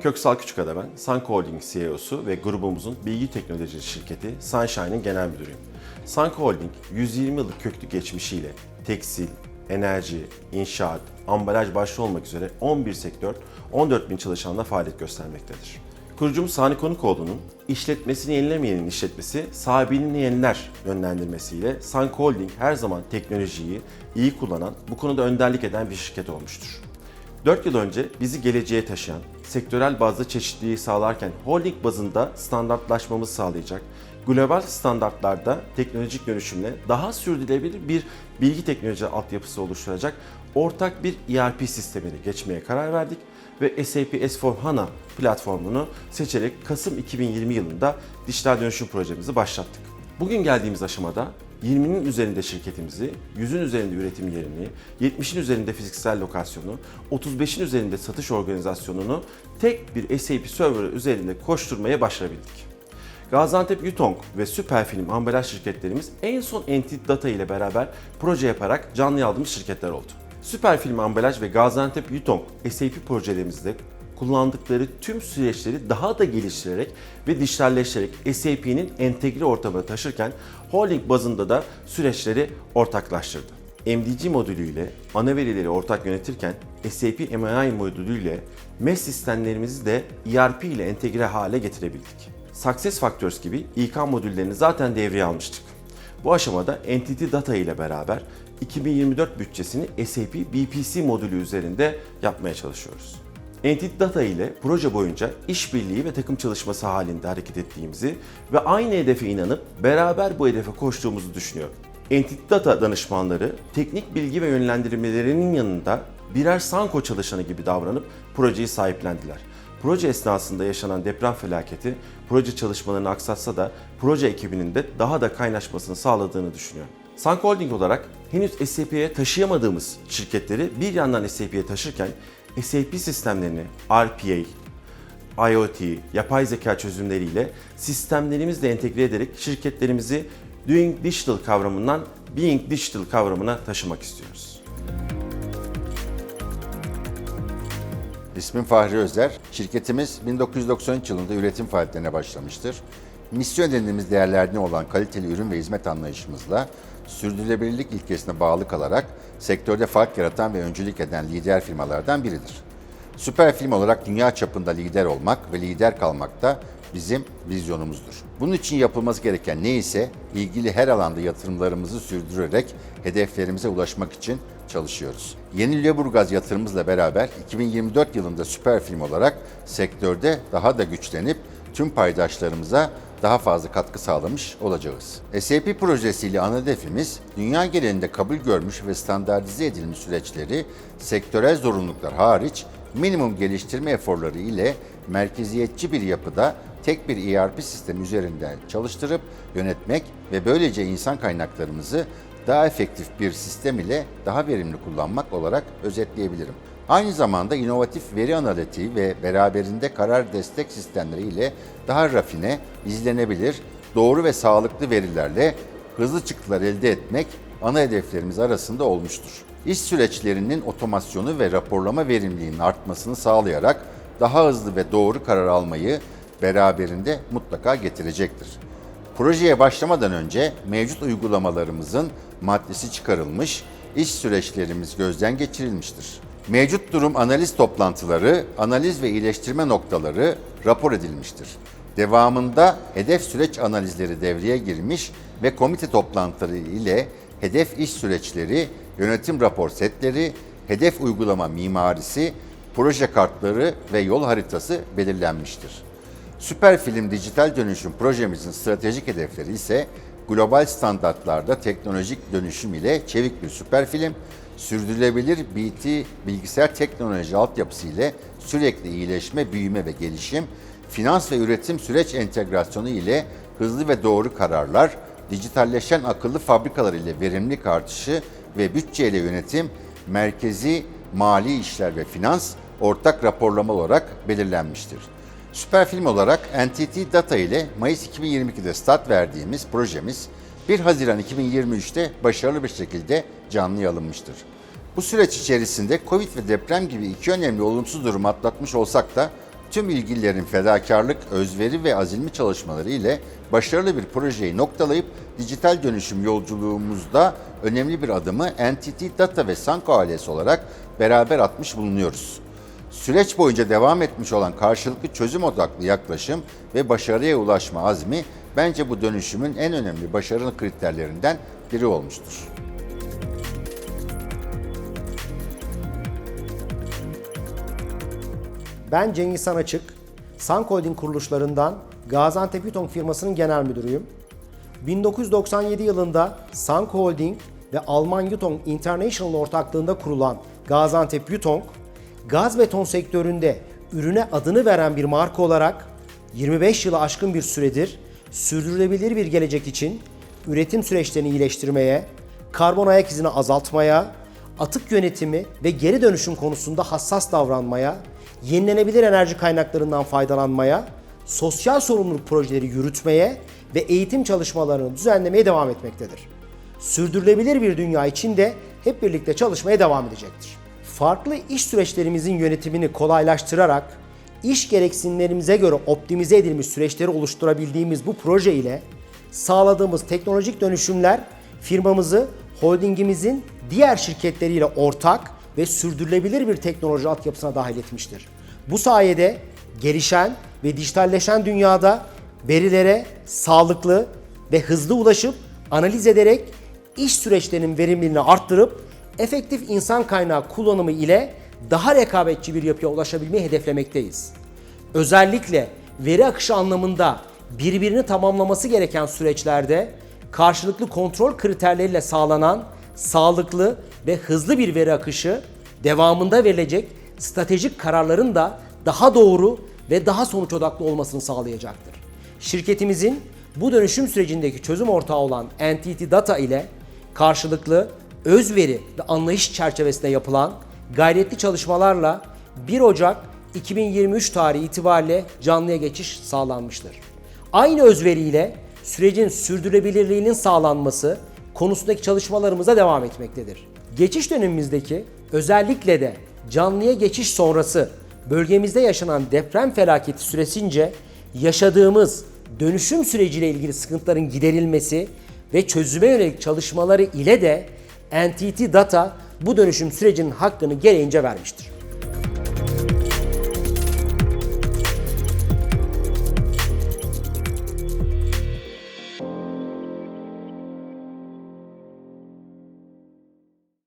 Köksal Küçükada ben, Sanko Holding CEO'su ve grubumuzun bilgi teknoloji şirketi Sunshine'ın genel müdürüyüm. Sanko Holding, 120 yıllık köklü geçmişiyle tekstil, enerji, inşaat, ambalaj başta olmak üzere 11 sektör, 14 bin çalışanla faaliyet göstermektedir. Kurucumuz Sani Konukoğlu'nun işletmesini yenilemeyenin işletmesi sahibini yeniler yönlendirmesiyle Sanko Holding her zaman teknolojiyi iyi kullanan, bu konuda önderlik eden bir şirket olmuştur. 4 yıl önce bizi geleceğe taşıyan, sektörel bazda çeşitliliği sağlarken holding bazında standartlaşmamızı sağlayacak, global standartlarda teknolojik dönüşümle daha sürdürülebilir bir bilgi teknoloji altyapısı oluşturacak ortak bir ERP sistemine geçmeye karar verdik ve SAP S4HANA platformunu seçerek Kasım 2020 yılında dijital dönüşüm projemizi başlattık. Bugün geldiğimiz aşamada 20'nin üzerinde şirketimizi, 100'ün üzerinde üretim yerini, 70'in üzerinde fiziksel lokasyonu, 35'in üzerinde satış organizasyonunu tek bir SAP server üzerinde koşturmaya başarabildik. Gaziantep Yutong ve Süperfilm ambalaj şirketlerimiz en son Entity Data ile beraber proje yaparak canlı aldığımız şirketler oldu. Süperfilm ambalaj ve Gaziantep Yutong SAP projelerimizde kullandıkları tüm süreçleri daha da geliştirerek ve dijitalleştirerek SAP'nin entegre ortamına taşırken holding bazında da süreçleri ortaklaştırdı. MDG modülüyle ana verileri ortak yönetirken SAP MI modülüyle MES sistemlerimizi de ERP ile entegre hale getirebildik. Success Factors gibi İK modüllerini zaten devreye almıştık. Bu aşamada Entity Data ile beraber 2024 bütçesini SAP BPC modülü üzerinde yapmaya çalışıyoruz. Entity Data ile proje boyunca işbirliği ve takım çalışması halinde hareket ettiğimizi ve aynı hedefe inanıp beraber bu hedefe koştuğumuzu düşünüyorum. Entity Data danışmanları teknik bilgi ve yönlendirmelerinin yanında birer Sanko çalışanı gibi davranıp projeyi sahiplendiler. Proje esnasında yaşanan deprem felaketi proje çalışmalarını aksatsa da proje ekibinin de daha da kaynaşmasını sağladığını düşünüyorum. Sanko Holding olarak henüz SAP'ye taşıyamadığımız şirketleri bir yandan SAP'ye taşırken SAP sistemlerini RPA, IoT, yapay zeka çözümleriyle sistemlerimizle entegre ederek şirketlerimizi Doing Digital kavramından Being Digital kavramına taşımak istiyoruz. İsmim Fahri Özler. Şirketimiz 1993 yılında üretim faaliyetlerine başlamıştır. Misyon edindiğimiz değerlerine olan kaliteli ürün ve hizmet anlayışımızla sürdürülebilirlik ilkesine bağlı kalarak sektörde fark yaratan ve öncülük eden lider firmalardan biridir. Süper film olarak dünya çapında lider olmak ve lider kalmak da bizim vizyonumuzdur. Bunun için yapılması gereken ne ise ilgili her alanda yatırımlarımızı sürdürerek hedeflerimize ulaşmak için çalışıyoruz. Yeni Lüleburgaz yatırımımızla beraber 2024 yılında süper film olarak sektörde daha da güçlenip tüm paydaşlarımıza daha fazla katkı sağlamış olacağız. SAP projesiyle ana hedefimiz dünya genelinde kabul görmüş ve standartize edilmiş süreçleri sektörel zorunluluklar hariç minimum geliştirme eforları ile merkeziyetçi bir yapıda tek bir ERP sistemi üzerinden çalıştırıp yönetmek ve böylece insan kaynaklarımızı daha efektif bir sistem ile daha verimli kullanmak olarak özetleyebilirim. Aynı zamanda inovatif veri analitiği ve beraberinde karar destek sistemleri ile daha rafine, izlenebilir, doğru ve sağlıklı verilerle hızlı çıktılar elde etmek ana hedeflerimiz arasında olmuştur. İş süreçlerinin otomasyonu ve raporlama verimliliğinin artmasını sağlayarak daha hızlı ve doğru karar almayı beraberinde mutlaka getirecektir. Projeye başlamadan önce mevcut uygulamalarımızın maddesi çıkarılmış, iş süreçlerimiz gözden geçirilmiştir. Mevcut durum analiz toplantıları, analiz ve iyileştirme noktaları rapor edilmiştir. Devamında hedef süreç analizleri devreye girmiş ve komite toplantıları ile hedef iş süreçleri, yönetim rapor setleri, hedef uygulama mimarisi, proje kartları ve yol haritası belirlenmiştir. Süper Film Dijital Dönüşüm projemizin stratejik hedefleri ise global standartlarda teknolojik dönüşüm ile çevik bir süper film, sürdürülebilir BT bilgisayar teknoloji altyapısı ile sürekli iyileşme, büyüme ve gelişim, finans ve üretim süreç entegrasyonu ile hızlı ve doğru kararlar, dijitalleşen akıllı fabrikalar ile verimlilik artışı ve bütçe ile yönetim, merkezi mali işler ve finans ortak raporlama olarak belirlenmiştir. Süper film olarak Entity Data ile Mayıs 2022'de start verdiğimiz projemiz 1 Haziran 2023'te başarılı bir şekilde canlıya alınmıştır. Bu süreç içerisinde Covid ve deprem gibi iki önemli olumsuz durum atlatmış olsak da Tüm ilgililerin fedakarlık, özveri ve azilmi çalışmaları ile başarılı bir projeyi noktalayıp dijital dönüşüm yolculuğumuzda önemli bir adımı Entity Data ve Sanko ailesi olarak beraber atmış bulunuyoruz. Süreç boyunca devam etmiş olan karşılıklı çözüm odaklı yaklaşım ve başarıya ulaşma azmi bence bu dönüşümün en önemli başarı kriterlerinden biri olmuştur. Ben Cengiz Sanaçık, Sank Holding kuruluşlarından Gaziantep Yutong firmasının genel müdürüyüm. 1997 yılında Sank Holding ve Alman Yutong International ortaklığında kurulan Gaziantep Yutong, gaz beton sektöründe ürüne adını veren bir marka olarak 25 yılı aşkın bir süredir sürdürülebilir bir gelecek için üretim süreçlerini iyileştirmeye, karbon ayak izini azaltmaya, atık yönetimi ve geri dönüşüm konusunda hassas davranmaya, yenilenebilir enerji kaynaklarından faydalanmaya, sosyal sorumluluk projeleri yürütmeye ve eğitim çalışmalarını düzenlemeye devam etmektedir. Sürdürülebilir bir dünya için de hep birlikte çalışmaya devam edecektir. Farklı iş süreçlerimizin yönetimini kolaylaştırarak iş gereksinimlerimize göre optimize edilmiş süreçleri oluşturabildiğimiz bu proje ile sağladığımız teknolojik dönüşümler firmamızı holdingimizin diğer şirketleriyle ortak ve sürdürülebilir bir teknoloji altyapısına dahil etmiştir. Bu sayede gelişen ve dijitalleşen dünyada verilere sağlıklı ve hızlı ulaşıp analiz ederek iş süreçlerinin verimliliğini arttırıp efektif insan kaynağı kullanımı ile daha rekabetçi bir yapıya ulaşabilmeyi hedeflemekteyiz. Özellikle veri akışı anlamında birbirini tamamlaması gereken süreçlerde karşılıklı kontrol kriterleriyle sağlanan sağlıklı ve hızlı bir veri akışı devamında verilecek stratejik kararların da daha doğru ve daha sonuç odaklı olmasını sağlayacaktır. Şirketimizin bu dönüşüm sürecindeki çözüm ortağı olan Entity Data ile karşılıklı özveri ve anlayış çerçevesinde yapılan gayretli çalışmalarla 1 Ocak 2023 tarihi itibariyle canlıya geçiş sağlanmıştır. Aynı özveriyle sürecin sürdürülebilirliğinin sağlanması konusundaki çalışmalarımıza devam etmektedir. Geçiş dönemimizdeki özellikle de canlıya geçiş sonrası bölgemizde yaşanan deprem felaketi süresince yaşadığımız dönüşüm süreciyle ilgili sıkıntıların giderilmesi ve çözüme yönelik çalışmaları ile de Entity Data bu dönüşüm sürecinin hakkını gereğince vermiştir.